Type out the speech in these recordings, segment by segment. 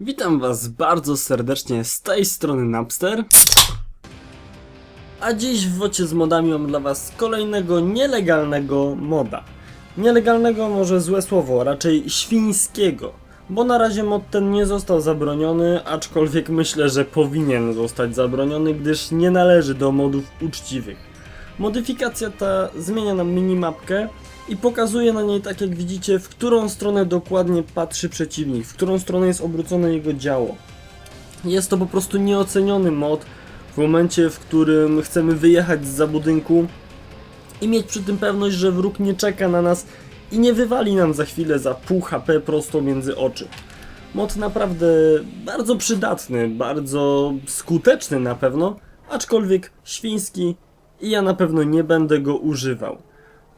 Witam was bardzo serdecznie z tej strony Napster. A dziś w wocie z modami mam dla was kolejnego nielegalnego moda. Nielegalnego może złe słowo, raczej świńskiego. Bo na razie mod ten nie został zabroniony, aczkolwiek myślę, że powinien zostać zabroniony, gdyż nie należy do modów uczciwych. Modyfikacja ta zmienia nam minimapkę i pokazuje na niej, tak jak widzicie, w którą stronę dokładnie patrzy przeciwnik, w którą stronę jest obrócone jego działo. Jest to po prostu nieoceniony mod w momencie, w którym chcemy wyjechać z budynku i mieć przy tym pewność, że wróg nie czeka na nas i nie wywali nam za chwilę za pół HP prosto między oczy. Mod naprawdę bardzo przydatny, bardzo skuteczny na pewno, aczkolwiek świński i ja na pewno nie będę go używał.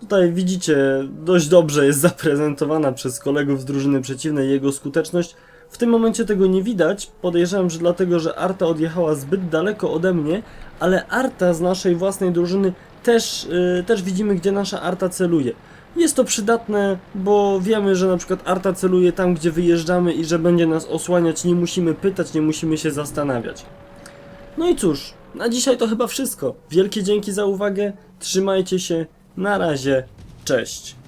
Tutaj widzicie, dość dobrze jest zaprezentowana przez kolegów z drużyny przeciwnej jego skuteczność. W tym momencie tego nie widać, podejrzewam, że dlatego, że Arta odjechała zbyt daleko ode mnie, ale Arta z naszej własnej drużyny też, yy, też widzimy, gdzie nasza Arta celuje. Jest to przydatne, bo wiemy, że na przykład Arta celuje tam, gdzie wyjeżdżamy i że będzie nas osłaniać, nie musimy pytać, nie musimy się zastanawiać. No i cóż, na dzisiaj to chyba wszystko. Wielkie dzięki za uwagę, trzymajcie się, na razie, cześć.